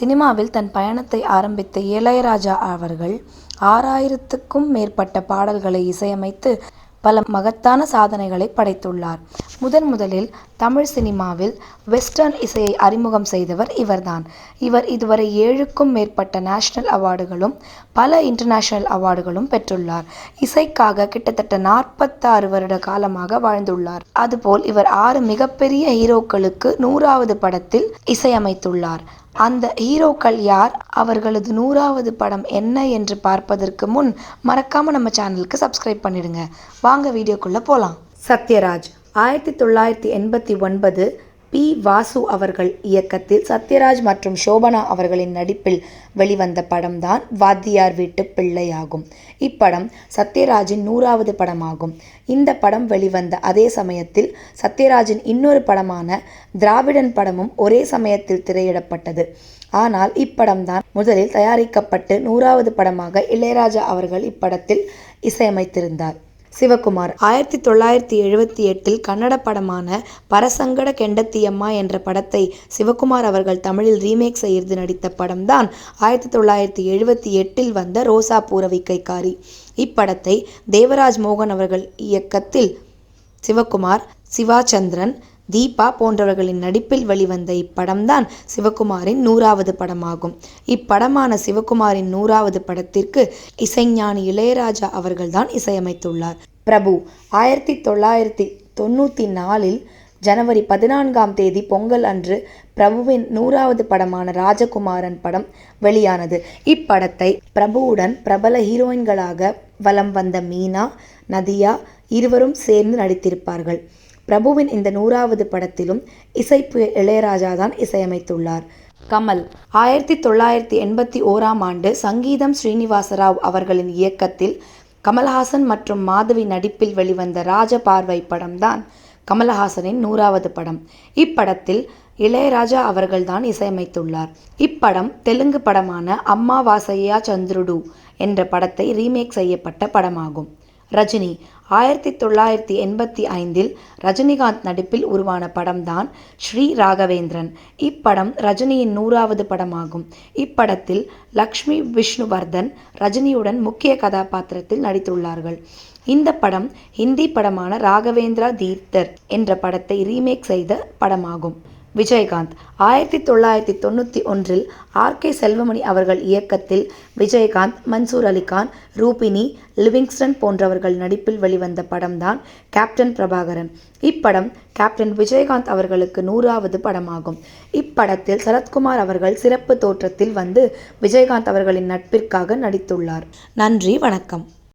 சினிமாவில் தன் பயணத்தை ஆரம்பித்த இளையராஜா அவர்கள் ஆறாயிரத்துக்கும் மேற்பட்ட பாடல்களை இசையமைத்து பல மகத்தான சாதனைகளை படைத்துள்ளார். முதன் முதலில் தமிழ் சினிமாவில் வெஸ்டர்ன் இசையை அறிமுகம் செய்தவர் இவர்தான். இவர் இதுவரை ஏழுக்கும் மேற்பட்ட நேஷனல் அவார்டுகளும் பல இன்டர்நேஷனல் அவார்டுகளும் பெற்றுள்ளார். இசைக்காக கிட்டத்தட்ட நாற்பத்தாறு வருட காலமாக வாழ்ந்துள்ளார். அதுபோல் இவர் ஆறு மிகப்பெரிய ஹீரோக்களுக்கு நூறாவது படத்தில் இசையமைத்துள்ளார். அந்த ஹீரோக்கள் யார்? அவர்களது நூறாவது படம் என்ன என்று பார்ப்பதற்கு முன் மறக்காம நம்ம சேனலுக்கு சப்ஸ்கிரைப் பண்ணிடுங்க. வாங்க வீடியோக்குள்ள போலாம். சத்யராஜ். ஆயிரத்தி தொள்ளாயிரத்தி எண்பத்தி ஒன்பது பி. வாசு அவர்கள் இயக்கத்தில் சத்யராஜ் மற்றும் சோபனா அவர்களின் நடிப்பில் வெளிவந்த படம்தான் வாத்தியார் வீட்டு பிள்ளையாகும். இப்படம் சத்யராஜின் நூறாவது படமாகும். இந்த படம் வெளிவந்த அதே சமயத்தில் சத்யராஜின் இன்னொரு படமான திராவிடன் படமும் ஒரே சமயத்தில் திரையிடப்பட்டது. ஆனால் இப்படம்தான் முதலில் தயாரிக்கப்பட்டு நூறாவது படமாக இளையராஜா அவர்கள் இப்படத்தில் இசையமைத்திருந்தார். சிவகுமார். ஆயிரத்தி தொள்ளாயிரத்தி எழுபத்தி எட்டில் கன்னட படமான பரசங்கட கெண்டத்தியம்மா என்ற படத்தை சிவகுமார் அவர்கள் தமிழில் ரீமேக் செய்து நடித்த படம்தான் ஆயிரத்தி தொள்ளாயிரத்தி எழுபத்தி எட்டில் வந்த ரோசா பூரவிக்கைக்காரி இப்படத்தை தேவராஜ் மோகன் அவர்கள் இயக்கத்தில் சிவகுமார் சிவாச்சந்திரன் தீபா போன்றவர்களின் நடிப்பில் வெளிவந்த இப்படம்தான் சிவகுமாரின் நூறாவது படமாகும். இப்படமான சிவகுமாரின் நூறாவது படத்திற்கு இசைஞானி இளையராஜா அவர்கள்தான் இசையமைத்துள்ளார். பிரபு ஆயிரத்தி தொள்ளாயிரத்தி தொண்ணூற்றி நாலில் ஜனவரி பதினான்காம் தேதி பொங்கல் அன்று பிரபுவின் நூறாவது படமான ராஜகுமாரன் படம் வெளியானது. இப்படத்தை பிரபுவுடன் பிரபல ஹீரோயின்களாக வலம் வந்த மீனா நதியா இருவரும் சேர்ந்து நடித்திருப்பார்கள். பிரபுவின் இந்த நூறாவது படத்திலும் இசைப்பு இளையராஜா தான் இசையமைத்துள்ளார். கமல் ஆயிரத்தி தொள்ளாயிரத்தி எண்பத்தி ஓராம் ஆண்டு சங்கீதம் ஸ்ரீனிவாசராவ் அவர்களின் இயக்கத்தில் கமல்ஹாசன் மற்றும் மாதவி நடிப்பில் வெளிவந்த ராஜபார்வை படம்தான் கமல்ஹாசனின் நூறாவது படம். இப்படத்தில் இளையராஜா அவர்கள்தான் இசையமைத்துள்ளார். இப்படம் தெலுங்கு படமான அம்மா வாசையா சந்திருடு என்ற படத்தை ரீமேக் செய்யப்பட்ட படமாகும். ரஜினி. ஆயிரத்தி தொள்ளாயிரத்தி எண்பத்தி ஐந்தில் ரஜினிகாந்த் நடிப்பில் உருவான படம்தான் ஸ்ரீ ராகவேந்திரன். இப்படம் ரஜினியின் நூறாவது படமாகும். இப்படத்தில் லக்ஷ்மி விஷ்ணுவர்தன் ரஜினியுடன் முக்கிய கதாபாத்திரத்தில் நடித்துள்ளார்கள். இந்த படம் ஹிந்தி படமான ராகவேந்திரா தீர்த்தர் என்ற படத்தை ரீமேக் செய்த படமாகும். விஜயகாந்த். ஆயிரத்தி தொள்ளாயிரத்தி தொண்ணூற்றி ஒன்றில் ஆர். கே. செல்வமணி அவர்கள் இயக்கத்தில் விஜயகாந்த் மன்சூர் அலிகான் ரூபினி லிவிங்ஸ்டன் போன்றவர்கள் நடிப்பில் வெளிவந்த படம்தான் கேப்டன் பிரபாகரன். இப்படம் கேப்டன் விஜயகாந்த் அவர்களுக்கு நூறாவது படமாகும். இப்படத்தில் சரத்குமார் அவர்கள் சிறப்பு தோற்றத்தில் வந்து விஜயகாந்த் அவர்களின் நட்பிற்காக நடித்துள்ளார். நன்றி வணக்கம்.